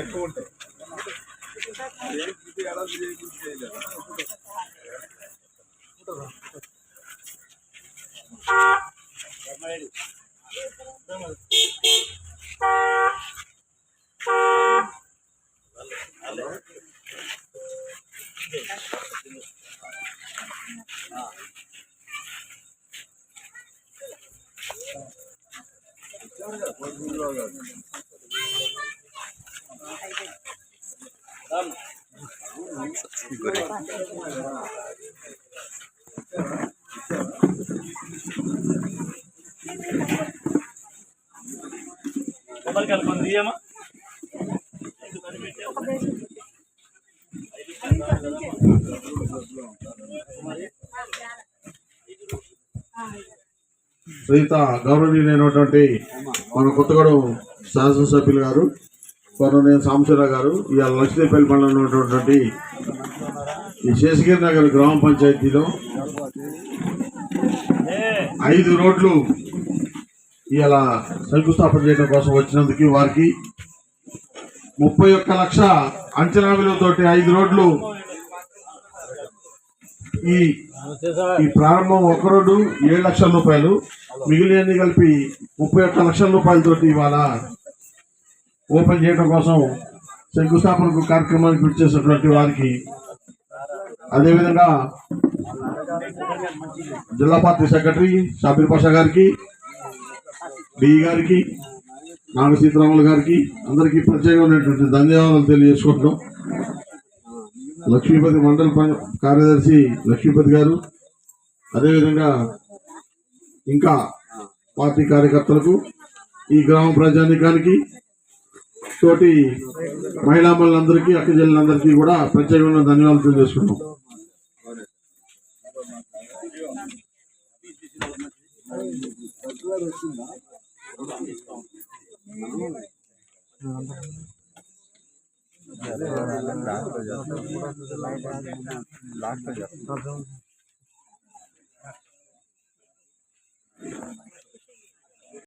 ఎక్కువ ఉంటాయి ఇది ఎలా చేయలేదు కొబ్బరికాయలు కొన్ని తీయమా శ్రీత గౌరవనీయులైనటువంటి మన కొత్తగూడెం శాసనసభ్యులు గారు కొరనేని సాంబశివరావు గారు ఇవాళ లక్ష్మీపల్లి మండలంలో ఉన్నటువంటి ఈ శేషగిరి నగర్ గ్రామ పంచాయతీలో ఐదు రోడ్లు ఇవాళ శంకుస్థాపన చేయడం కోసం వచ్చినందుకు వారికి ముప్పై ఒక్క లక్ష అంచనా విలువతోటి ఐదు రోడ్లు ఈ ఈ ప్రారంభం ఒక రోడ్డు ఏడు లక్షల రూపాయలు మిగిలినన్ని కలిపి ముప్పై ఒక్క లక్షల రూపాయలతోటి ఇవాళ ఓపెన్ చేయడం కోసం శంకుస్థాపన కార్యక్రమానికి విచ్చేసినటువంటి వారికి అదేవిధంగా జిల్లా పార్టీ సెక్రటరీ షాబీర్ పాషా గారికి డిఈ గారికి నాగ సీతారాములు గారికి అందరికీ ప్రత్యేకమైనటువంటి ధన్యవాదాలు తెలియజేసుకుంటున్నాం. లక్ష్మీపతి మండల కార్యదర్శి లక్ష్మీపతి గారు అదేవిధంగా ఇంకా పార్టీ కార్యకర్తలకు ఈ గ్రామ ప్రజానికానికి తోటి మహిళామణులందరికీ అక్కజల్లందరికీ కూడా ప్రత్యేకమైన ధన్యవాదాలు తెలియజేసుకున్నాం వచ్చిందా लास्ट हो जाता लास्ट हो जाता